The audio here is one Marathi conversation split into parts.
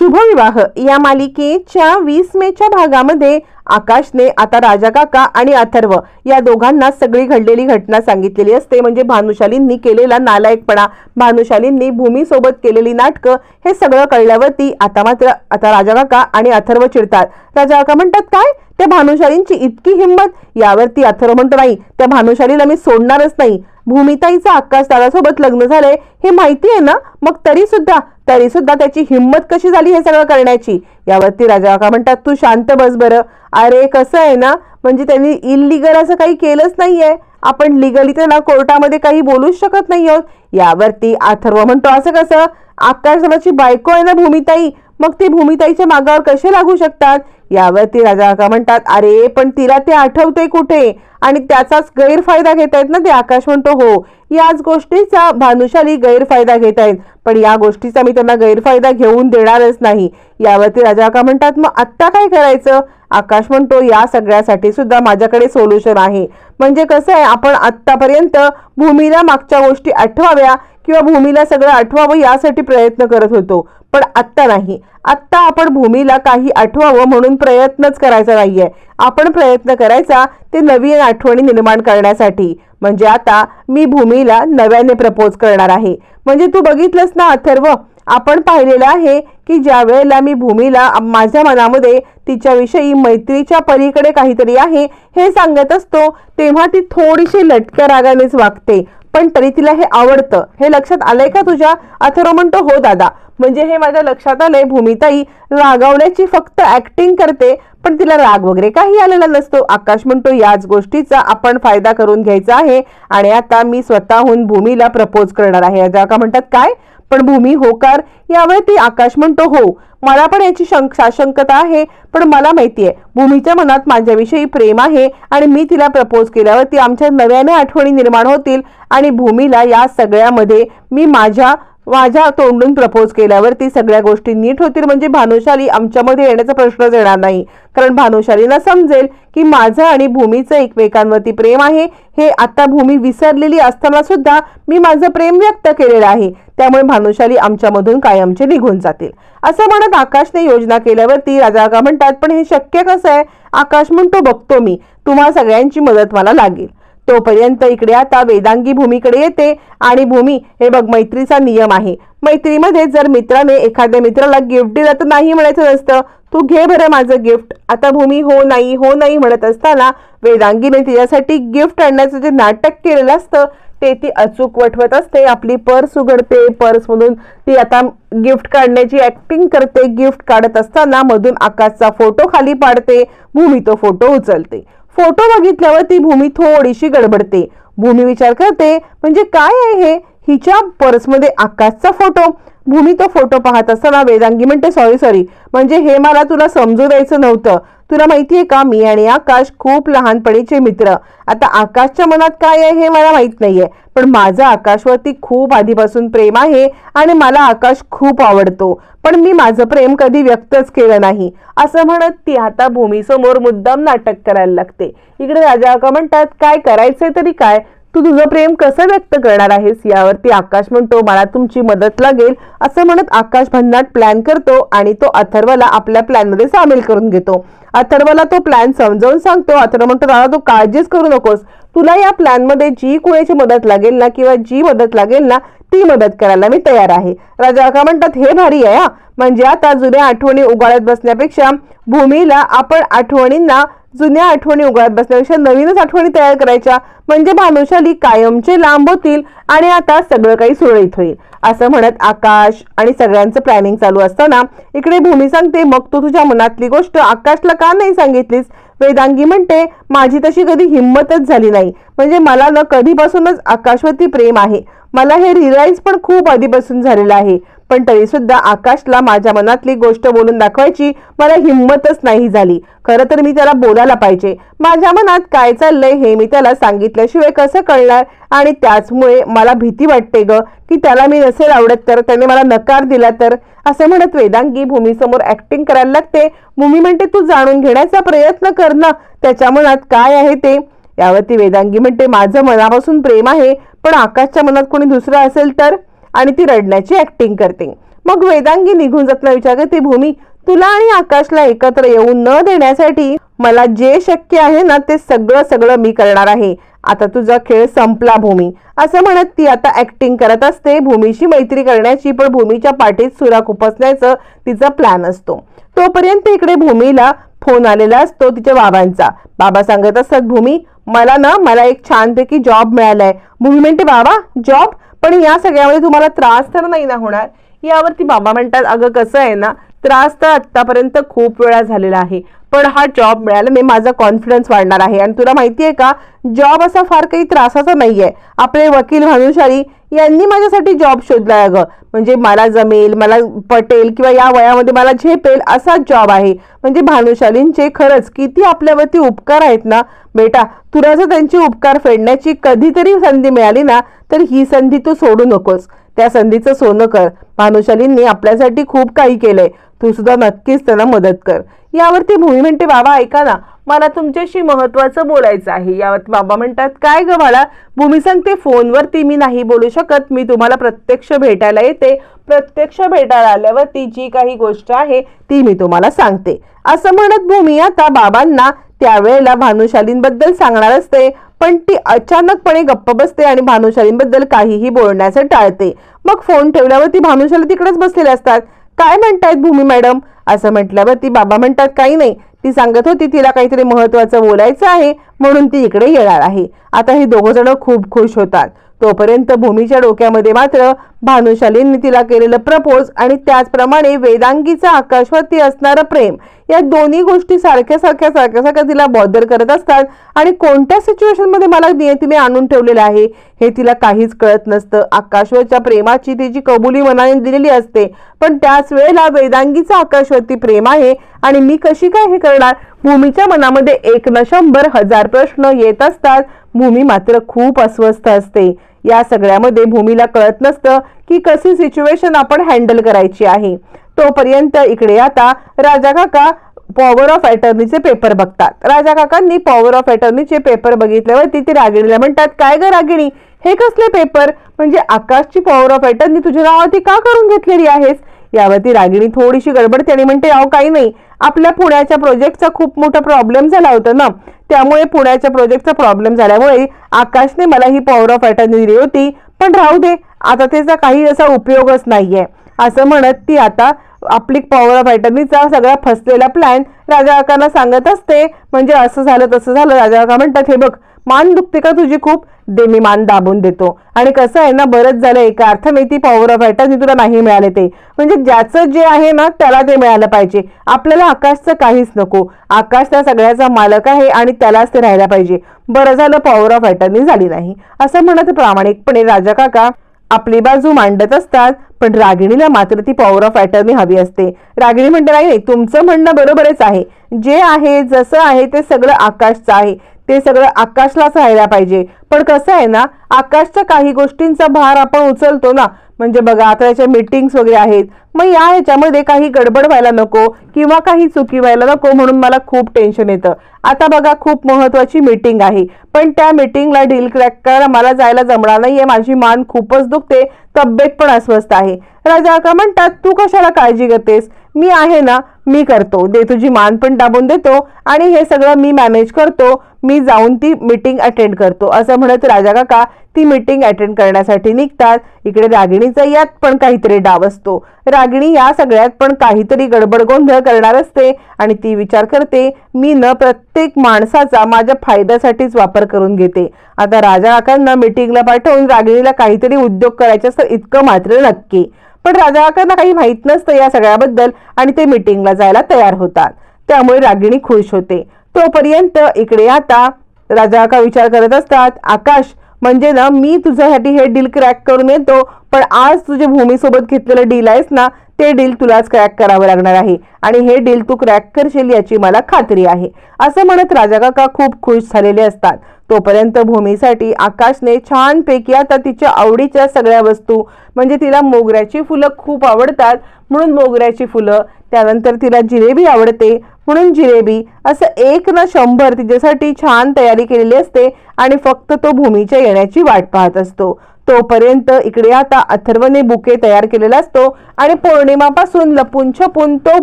शुभविवाह. या मालिकेच्या वीस मेच्या भागामध्ये आकाशने आता राजा काका आणि अथर्व या दोघांना सगळी घडलेली घटना सांगितलेली असते. म्हणजे भानुशालींनी केलेला नालायकपणा भानुशालींनी भूमीसोबत केलेली नाटकं हे सगळं कळल्यावरती आता मात्र आता राजा काका आणि अथर्व चिडतात. राजा काका म्हणतात काय? त्या भानुशालींची इतकी हिंमत? यावरती अथर्व म्हणतो नाही. त्या भानुशालीला मी सोडणारच नाही. भूमिताईचं आकाश दादासोबत लग्न झालंय हे माहिती आहे ना? मग तरी सुद्धा तरी सुद्धा त्याची हिंमत कशी झाली हे सगळं करण्याची? यावरती राजा काका म्हणतात तू शांत बस बरं. अरे कसं आहे ना? म्हणजे त्यांनी इलिगल असं काही केलंच नाहीये. आपण लिगली त्यांना कोर्टामध्ये काही बोलूच शकत नाही आहोत. यावरती अथर्व म्हणतो असं कसं? आकाश दादाची बायको आहे ना भूमिताई? मग ते भूमिताईच्या मागावर कसे लागू शकतात? यावरती राजा का म्हणतात अरे पण तिला ते आठवते कुठे? आणि त्याचाच गैरफायदा घेत आहेत ना ते. आकाश म्हणतो हो याच गोष्टीचा भानुशाली गैरफायदा घेत आहेत. पण या गोष्टीचा मी त्यांना गैरफायदा घेऊन देणारच नाही. यावरती राजा का म्हणतात मग आत्ता काय करायचं? आकाश म्हणतो या सगळ्यासाठी सुद्धा माझ्याकडे सोल्युशन आहे. म्हणजे कसं आहे आपण आत्तापर्यंत भूमीला मागच्या गोष्टी आठवाव्या किंवा भूमीला सगळं आठवावं यासाठी प्रयत्न करत होतो. पण आत्ता नाही. आत्ता आपण भूमीला काही आठवावं म्हणून प्रयत्नच करायचा नाहीये. आपण प्रयत्न करायचा ते नवीन आठवणी निर्माण करण्यासाठी. म्हणजे आता मी भूमीला नव्याने प्रपोज करणार आहे. म्हणजे तू बघितलंस ना अथर्व? आपण पाहिलेलं आहे की ज्या वेळेला मी भूमीला माझ्या मनामध्ये तिच्याविषयी मैत्रीच्या पलीकडे काहीतरी आहे हे सांगत असतो तेव्हा ती थोडीशी लटक्या रागानेच वागते. पण तरी तिला हे आवडतं. हे लक्षात आलंय का तुझ्या? अथर्व म्हणतो हो दादा. म्हणजे हे माझ्या लक्षात आलंय भूमिताई रागावण्याची फक्त ऍक्टिंग करते पण तिला राग वगैरे काही आलेला नसतो. आकाश म्हणतो याच गोष्टीचा आपण फायदा करून घ्यायचा आहे आणि आता मी स्वतःहून भूमीला प्रपोज करणार आहे. का म्हणतात काय? पण भूमी होकार यावेळी आकाश म्हणतो हो. मला पण याची साशंकता आहे पण मला माहिती आहे भूमीच्या मनात माझ्याविषयी प्रेम आहे आणि मी तिला प्रपोज केल्यावर ती आमच्या नव्याने आठवणी निर्माण होतील आणि भूमीला या सगळ्यामध्ये मी माझ्या माझ्या तोंडून प्रपोज केल्यावर ती सगळ्या गोष्टी नीट होतील म्हणजे भानुशाली आमच्यामध्ये येण्याचा प्रश्नच येणार नाही. कारण भानुशालीला समजेल की माझं आणि भूमीचं एकमेकांवरती प्रेम आहे. हे आता भूमी विसरलेली असताना सुद्धा मी माझं प्रेम व्यक्त केलेलं आहे. त्यामुळे भानुशाली आमच्यामधून कायमचे निघून जातील. असं म्हणत आकाशने योजना केल्यावरती राजा का म्हणतात पण हे शक्य कसं आहे? आकाश म्हणतो बघतो मी. तुम्हा सगळ्यांची मदत मला लागेल. तोपर्यंत इकडे आता वेदांगी भूमीकडे येते आणि भूमी हे बघ मैत्रीचा नियम आहे. मैत्रीमध्ये जर मित्राने एखाद्या मित्राला गिफ्ट दिलं तर नाही म्हणायचं नसतं. तू घे बरं माझं गिफ्ट आता भूमी हो नाही हो नाही म्हणत असताना वेदांगीने तिच्यासाठी गिफ्ट आणण्याचं जे नाटक केलेलं असतं ते ती अचूक वठवत असते. आपली पर्स उघडते. पर्समधून ती आता गिफ्ट काढण्याची ॲक्टिंग करते. गिफ्ट काढत असताना मधून आकाशचा फोटो खाली पाडते. भूमी तो फोटो उचलते. फोटो बघितल्यावर ती भूमी थोडीशी गडबडते. भूमी विचार करते म्हणजे काय आहे हे? हिच्या पर्समध्ये आकाशचा फोटो? भूमी तो फोटो पाहत असताना वेदांगी म्हणते सॉरी सॉरी म्हणजे हे मला तुला समजू द्यायचं नव्हतं. तुला माहितीये का? मी आणि आकाश खूप लहानपणीचे मित्र. आता आकाशच्या मनात काय आहे हे मला माहीत नाहीये. पण माझं आकाशवरती खूप आधीपासून प्रेम आहे आणि मला आकाश खूप आवडतो. पण मी माझं प्रेम कधी व्यक्तच केलं नाही. असं म्हणत ती आता भूमीसमोर मुद्दाम नाटक करायला लागते. इकडे राजा का म्हणतात काय करायचंय तरी काय? तू तुझं प्रेम कसं व्यक्त करणार आहेस यावरती आकाश म्हणतो मला तुमची मदत लागेल असं म्हणत आकाश भन्नाट प्लॅन करतो आणि तो अथर्वला आपल्या प्लॅनमध्ये सामील करून घेतो. अथर्वला तो प्लॅन समजावून सांगतो. अथर्व म्हणतो दादा तू काळजीच करू नकोस. तुला या प्लॅनमध्ये जी कोणाची मदत लागेल ना किंवा जी मदत लागेल ना ती मदत करायला मी तयार आहे. राजा काका म्हणतात हे भारी आहे हा. म्हणजे आता जुन्या आठवणी उगाळत बसण्यापेक्षा भूमीला आपण आठवणींना जुन्या आठवणी उगाळत बसण्यापेक्षा नवीनच आठवणी तयार करायच्या. म्हणजे भानुशाली कायमचे लांब होतील आणि आता सगळं काही सुरळीत होईल. असं म्हणत आकाश आणि सगळ्यांचं प्लॅनिंग चालू असताना इकडे भूमी सांगते मग तू तुझ्या मनातली गोष्ट आकाशला का नाही सांगितलीस? वेदांगी म्हणते माझी तशी कधी हिंमतच झाली नाही. म्हणजे मला न कधीपासूनच आकाशवरती प्रेम आहे. मला हे रिअलाइज पण खूप आधीपासून झालेलं आहे. पण तरी सुद्धा आकाशला माझ्या मनातली गोष्ट बोलून दाखवायची मला हिंमतच नाही झाली. खरं तर मी त्याला बोलायला पाहिजे. माझ्या मनात काय चाललंय हे मी त्याला सांगितल्याशिवाय कसं कळणार? आणि त्याचमुळे मला भीती वाटते ग की त्याला मी नसेल आवडत तर त्याने मला नकार दिला तर? असं म्हणत वेदांगी भूमीसमोर ऍक्टिंग करायला लागते. भूमी म्हणते तू जाणून घेण्याचा प्रयत्न कर ना. त्याच्या मनात काय आहे ते? यावरती वेदांगी म्हणते माझं मनापासून प्रेम आहे पण आकाशच्या मनात कोणी दुसरं असेल तर? आणि ती रडण्याची ऍक्टिंग करते. मग वेदांगी निघून जाताना विचार करते भूमी तुला आणि आकाशला एकत्र येऊ न देण्यासाठी मला जे शक्य आहे ना ते सगळं सगळं मी करणार आहे. आता तुझा खेळ संपला भूमी. असं म्हणत ती आता ऍक्टिंग करत असते. भूमीशी मैत्री करण्याची पण भूमीच्या पाठीत सुरा खुपसण्याचं तिचा प्लॅन असतो. तोपर्यंत इकडे भूमीला फोन आलेला असतो तिच्या बाबांचा. बाबा सांगत असतात भूमी मला ना मला एक छानपैकी जॉब मिळालाय. भूमी म्हणते बाबा जॉब पण या सगळ्यामध्ये तुम्हाला त्रास तर नाही ना होणार? यावरती बाबा म्हणतात अगं कसं आहे ना त्रास तर आत्तापर्यंत खूप वेळा झालेला आहे. पण हा जॉब मिळाल्याने माझा कॉन्फिडन्स वाढणार आहे. आणि तुला माहिती आहे का जॉब असा फार काही त्रासाचा नाही आहे आपले वकील भानुशाली यांनी माझ्यासाठी जॉब शोधलाय अगं. म्हणजे मला जमेल मला पटेल किंवा या वयामध्ये मला झेपेल असा जॉब आहे. म्हणजे भानुशालींचे खरंच किती आपल्यावरती उपकार आहेत ना. बेटा तुला जर त्यांचे उपकार फेडण्याची कधीतरी संधी मिळाली ना तर ही संधी तू सोडू नकोस. त्या संधीचं सोनं कर. भानुशालींनी आपल्यासाठी खूप काही केलंय. तू सुद्धा नक्कीच त्यांना मदत कर. यावरती भूमी म्हणते बाबा ऐका ना मला तुमच्याशी महत्वाचं बोलायचं आहे. यावरती बाबा म्हणतात काय ग मला भूमी सांगते फोनवरती मी नाही बोलू शकत मी तुम्हाला प्रत्यक्ष भेटायला येते. प्रत्यक्ष भेटायला आल्यावरती जी काही गोष्ट आहे ती मी तुम्हाला सांगते. असं म्हणत भूमी आता बाबांना त्यावेळेला भानुशालींबद्दल सांगणार असते पण ती अचानकपणे गप्प बसते आणि भानुशालींबद्दल काहीही बोलण्याचं टाळते. मग फोन ठेवल्यावर ती भानुशाली तिकडेच बसलेले असतात. काय म्हणतायत भूमी मॅडम? असं म्हटल्यावर ती बाबा म्हणतात काही नाही. ती सांगत होती तिला काहीतरी महत्वाचं बोलायचं आहे म्हणून ती इकडे येणार आहे. आता हे दोघं जण खूप खुश होतात. तोपर्यंत भूमीच्या डोक्यामध्ये मात्र भानुशालींनी तिला केलेलं प्रपोज आणि त्याचप्रमाणे वेदांगीचं आकाशवरती असणारं प्रेम या दोन्ही गोष्टी सारख्या सारख्या सारख्या सारख्या तिला बॉदर करत असतात. आणि कोणत्या सिच्युएशनमध्ये मला नियतीने आणून ठेवलेलं आहे हे तिला काहीच कळत नसतं. आकाशवरच्या प्रेमाची तिची कबुली मनाने दिलेली असते पण त्याच वेळेला वेदांगीचं आकाशवरती प्रेम आहे आणि मी कशी काय हे करणार? भूमीच्या मनामध्ये एक न शंभर हजार प्रश्न येत असतात. भूमी मात्र खूप अस्वस्थ असते. या सगळ्यामध्ये भूमीला कळत नसतं की कशी सिच्युएशन आपण हँडल करायची आहे. तोपर्यंत इकडे आता राजा काका पॉवर ऑफ अटर्नीचे पेपर बघतात. राजा काकांनी पॉवर ऑफ अटर्नीचे पेपर बघितल्यावरती ते रागिणीला म्हणतात काय ग रागिणी? हे कसले पेपर म्हणजे आकाशची पॉवर ऑफ अटर्नी तुझ्या नावावरती का करून घेतलेली आहेस? यावरती रागिणी थोडीशी गडबडते आणि म्हणते अहो काही नाही. आपल्या पुण्याच्या प्रोजेक्टचा खूप मोठा प्रॉब्लेम झाला होता ना. त्यामुळे पुण्याच्या प्रोजेक्टचा प्रॉब्लेम झाल्यामुळे आकाशने मला ही पॉवर ऑफ अटर्नी दिली होती. पण राहू दे आता त्याचा काही असा उपयोगच नाहीये. असं म्हणत ती आता आपली पॉवर ऑफ अटर्नीचा सगळा फसलेला प्लॅन राजा काकांना सांगत असते. म्हणजे असं झालं तसं झालं. राजा काका म्हणतात हे बघ मान दुखते का तुझी खूप दे मी मान दाबून देतो. आणि कसं आहे ना बरंच झालं एका अर्थाने ती पॉवर ऑफ अटर्नी तुला नाही मिळाले ते. म्हणजे ज्याचं जे आहे ना त्याला ते मिळालं पाहिजे. आपल्याला आकाशचं काहीच नको. आकाश त्या सगळ्याचा मालक आहे आणि त्यालाच ते राहायला पाहिजे. बरं झालं पॉवर ऑफ अटर्नी झाली नाही. असं म्हणत प्रामाणिकपणे राजा काका आपली बाजू मांडत असतात पण रागिणीला मात्र ती पॉवर ऑफ अटर्नी हवी असते. रागिणी म्हणते नाही नाही तुमचं म्हणणं बरोबरच आहे. जे आहे जसं आहे ते सगळं आकाशचं आहे. ते सगळं आकाशलाच राहायला पाहिजे. पण कसं आहे ना आकाशच्या काही गोष्टींचा भार आपण उचलतो ना म्हणजे बघा आता याच्या मीटिंग्स वगैरे आहेत. मग या ह्याच्यामध्ये काही गडबड व्हायला नको किंवा काही चुकी व्हायला नको म्हणून मला खूप टेन्शन येतं. आता बघा खूप महत्वाची मीटिंग आहे. पण त्या मीटिंगला डील क्रॅक करायला मला जायला जमणार नाहीये. माझी मान खूपच दुखते. तब्येत पण अस्वस्थ आहे. राजा का म्हणतात तू कशाला काळजी घेतेस मी आहे ना मी करतो. दे तुझी मान पण दाबून देतो आणि हे सगळं मी मॅनेज करतो. मी जाऊन ती मीटिंग अटेंड करतो. असं म्हणत राजा काका ती मीटिंग अटेंड करण्यासाठी निघतात. इकडे रागिणीचा यात पण काहीतरी डाव असतो. रागिणी या सगळ्यात पण काहीतरी गडबड गोंधळ करणार असते आणि ती विचार करते मी न प्रत्येक माणसाचा माझ्या फायद्यासाठीच वापर करून घेते. आता राजा काकांना मीटिंगला पाठवून रागिणीला काहीतरी उद्योग करायचे असं इतकं मात्र नक्की. पण राजा काही माहीत नसतं या सगळ्याबद्दल आणि ते मीटिंगला जायला तयार होतात. त्यामुळे रागिणी खुश होते. तोपर्यंत इकडे आता राजा का विचार करत असतात आकाश म्हणजे ना मी तुझ्यासाठी हे डील क्रॅक करून येतो पण आज तुझे भूमीसोबत घेतलेलं डील आहेस ना ते डील तुलाच क्रॅक करावं लागणार आहे आणि हे डील तू क्रॅक करशील याची मला खात्री आहे. असं म्हणत राजा काका खूप खुश झालेले असतात. तोपर्यंत भूमीसाठी आकाशने छानपैकी आता तिच्या आवडीच्या सगळ्या वस्तू म्हणजे तिला मोगऱ्याची फुलं खूप आवडतात. म्हणून मोगऱ्याची फुलं त्यानंतर तिला जिलेबी आवडते. म्हणून जिलेबी असं एक ना शंभर तिच्यासाठी छान तयारी केलेली असते आणि फक्त तो भूमीच्या येण्याची वाट पाहत असतो. तोपर्यंत इकडे आता अथर्वने बुके तयार केलेला असतो आणि पौर्णिमापासून लपून छपून तो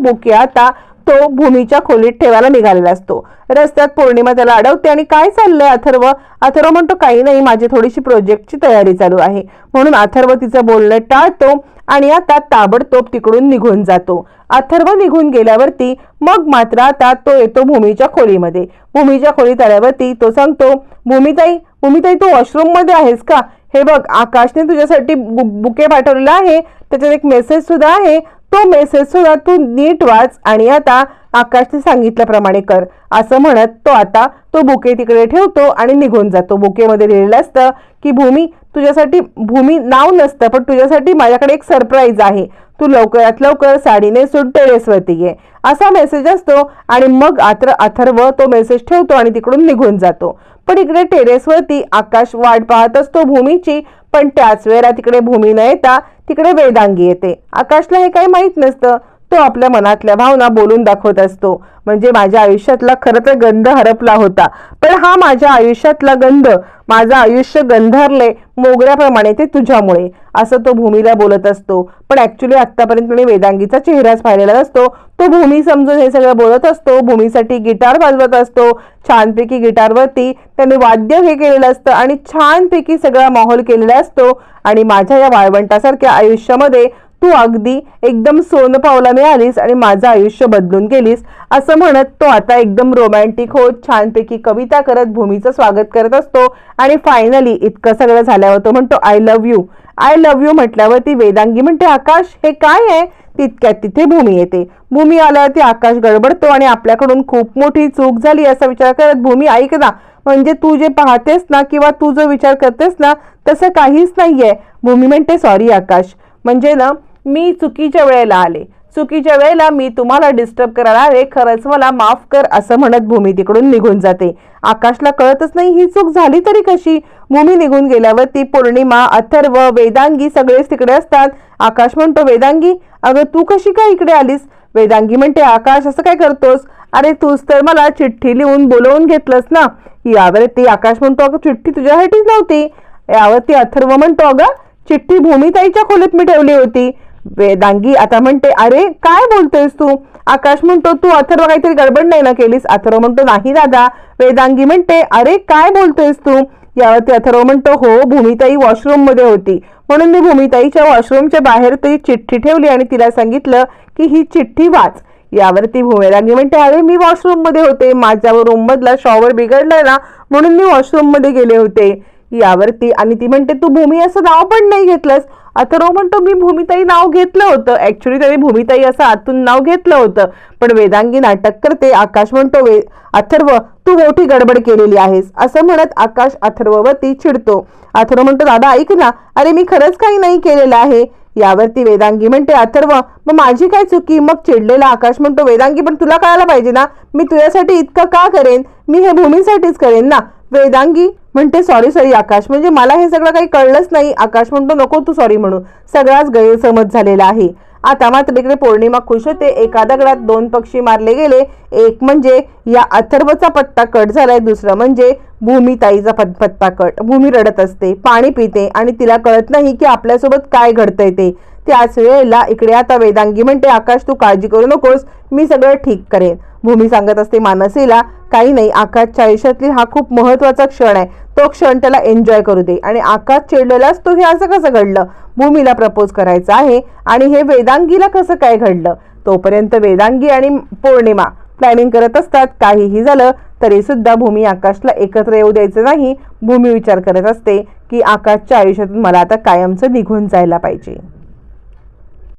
बुके आता तो भूमीच्या खोलीत ठेवायला निघालेला असतो. रस्त्यात पौर्णिमा त्याला अडवते आणि काय चाललंय अथर्व? अथर्व म्हणतो काही नाही माझी थोडीशी प्रोजेक्टची तयारी चालू आहे. म्हणून अथर्व तिचं बोलणं टाळतो आणि आता ताबडतोब तिकडून निघून जातो. अथर्व निघून गेल्यावरती मग मात्र आता तो येतो भूमीच्या खोलीमध्ये. भूमीच्या खोलीत आल्यावरती तो सांगतो भूमिताई भूमिताई तू वॉशरूममध्ये आहेस का? हे बघ आकाशने तुझ्यासाठी बु- बुके पाठवलेला आहे. त्याच्यात एक मेसेज सुद्धा आहे. तो मेसेज सुद्धा तू नीट वाच आणि आता आकाशने सांगितल्याप्रमाणे कर. असं म्हणत तो आता तो बुके तिकडे ठेवतो आणि निघून जातो. बुकेमध्ये लिहिलेलं असतं की भूमी तुझ्यासाठी भूमी नाव नसतं पण तुझ्यासाठी माझ्याकडे एक सरप्राईज आहे. तू लवकरात लवकर साडीने नेसून टेरेसवरती ये. असा मेसेज असतो आणि मग आत्र अथर्व तो मेसेज ठेवतो आणि तिकडून निघून जातो. पण इकडे टेरेसवरती आकाश वाट पाहत असतो भूमीची पण त्याच वेळेला तिकडे भूमी न येता तिकडे वेदांगी येते. आकाशला हे काही माहीत नसतं. तो आपल्या मनातल्या भावना बोलून दाखवत असतो. म्हणजे माझ्या आयुष्यातला खरं तर गंध हरपला होता. पण हा माझ्या आयुष्यातला गंध माझं आयुष्य गंधारले मोगऱ्याप्रमाणे ते तुझ्यामुळे असं तो भूमीला बोलत असतो. पण ॲक्च्युली आत्तापर्यंत मी वेदांगीचा चेहराच पाहिलेला असतो तो भूमी समजून हे सगळं बोलत असतो. भूमीसाठी गिटार वाजवत असतो. छानपैकी गिटारवरती त्याने वाद्य हे केलेलं असतं आणि छानपैकी सगळा माहोल केलेला असतो. आणि माझ्या या वाळवंटासारख्या आयुष्यामध्ये तू अगदी एकदम सोन पावलाने आलीस आणि माझं आयुष्य बदलून गेलीस असं म्हणत तो आता एकदम रोमॅन्टिक होत छानपैकी कविता करत भूमीचं स्वागत करत असतो आणि फायनली इतकं सगळं झाल्यावर तो म्हणतो I love you I love you म्हटल्यावर ती वेदांगी म्हणते आकाश हे काय आहे? तितक्यात तिथे भूमी येते. भूमी आल्यावरती आकाश गडबडतो आणि आपल्याकडून खूप मोठी चूक झाली असा विचार करत भूमी ऐक ना म्हणजे तू जे पाहतेस ना किंवा तू जो विचार करतेस ना तसं काहीच नाहीये. भूमी म्हणते सॉरी आकाश. म्हणजे ना मी चुकीच्या वेळेला आले. चुकीच्या वेळेला मी तुम्हाला डिस्टर्ब करायला आले खरंच मला माफ कर असं म्हणत भूमी तिकडून निघून जाते. आकाशला कळतच नाही ही चूक झाली तरी कशी? भूमी निघून गेल्यावर ती पौर्णिमा अथर्व वेदांगी सगळेच तिकडे असतात. आकाश म्हणतो वेदांगी अगं तू कशी काय इकडे आलीस? वेदांगी म्हणते आकाश असं काय करतोस? अरे तूच तर मला चिठ्ठी लिहून बोलवून घेतलंस ना. यावरती आकाश म्हणतो अगं चिठ्ठी तुझ्यासाठीच नव्हती. यावर ती अथर्व म्हणतो अगं चिठ्ठी भूमिताईच्या खोलीत मी ठेवली होती. वेदांगी आता म्हणते अरे काय बोलतोयस तू? आकाश म्हणतो तू अथर्व काहीतरी गडबड नाही ना केलीस? अथर्व म्हणतो नाही दादा. वेदांगी म्हणते अरे काय बोलतोयस तू? यावरती अथर्व म्हणतो हो भूमिताई वॉशरूममध्ये होती. म्हणून मी भूमिताईच्या वॉशरूमच्या बाहेर ती चिठ्ठी ठेवली आणि तिला सांगितलं की ही चिठ्ठी वाच. यावरती भूमिरांगी म्हणते अरे मी वॉशरूममध्ये होते. माझ्या रूम मधला शॉवर बिघडलाय ना म्हणून मी वॉशरूममध्ये गेले होते. यावरती. आणि ती म्हणते तू भूमी असं नाव पण नाही घेतलंस. अथर्व म्हणतो मी भूमिताई नाव घेतलं होतं. ऍक्च्युली त्याने भूमिताई असं आतून नाव घेतलं होतं. पण वेदांगी नाटक करते. आकाश म्हणतो वे अथर्व तू मोठी गडबड केलेली आहेस. असं म्हणत आकाश अथर्ववरती चिडतो. अथर्व म्हणतो दादा ऐक ना. अरे मी खरंच काही नाही केलेलं आहे. यावरती वेदांगी म्हणते अथर्व मग माझी काय चुकी? मग चिडलेला आकाश म्हणतो वेदांगी पण तुला कळायला पाहिजे ना? मी तुझ्यासाठी इतकं का करेन? मी हे भूमीसाठीच करेन ना? वेदांगी म्हणते सॉरी सॉरी आकाश. म्हणजे मला हे सगळं काही कळलंच नाही. आकाश म्हणतो नको तू सॉरी म्हणू. सगळाच गैरसमज झालेला आहे. आता मात्र इकडे पौर्णिमा खुश होते. एका दगडात दोन पक्षी मारले गेले. एक म्हणजे या अथर्वचा पत्ता कट झालाय. दुसरं म्हणजे भूमिताईचा पत पत्ता कट भूमी रडत असते. पाणी पिते आणि तिला कळत नाही की आपल्यासोबत काय घडतंय ते. त्याच वेळेला इकडे आता वेदांगी म्हणते आकाश तू काळजी करू नकोस मी सगळं ठीक करेन. भूमी सांगत असते मानसीला काही नाही आकाशच्या आयुष्यातली हा खूप महत्त्वाचा क्षण आहे. तो क्षण त्याला एन्जॉय करू दे. आणि आकाश चिडलेलाच असतो हे असं कसं घडलं? भूमीला प्रपोज करायचं आहे आणि हे वेदांगीला कसं काय घडलं? तोपर्यंत वेदांगी आणि पौर्णिमा प्लॅनिंग करत असतात. काहीही झालं तरी सुद्धा भूमी आकाशला एकत्र येऊ द्यायचं नाही. भूमी विचार करत असते की आकाशच्या आयुष्यातून मला आता कायमचं निघून जायला पाहिजे.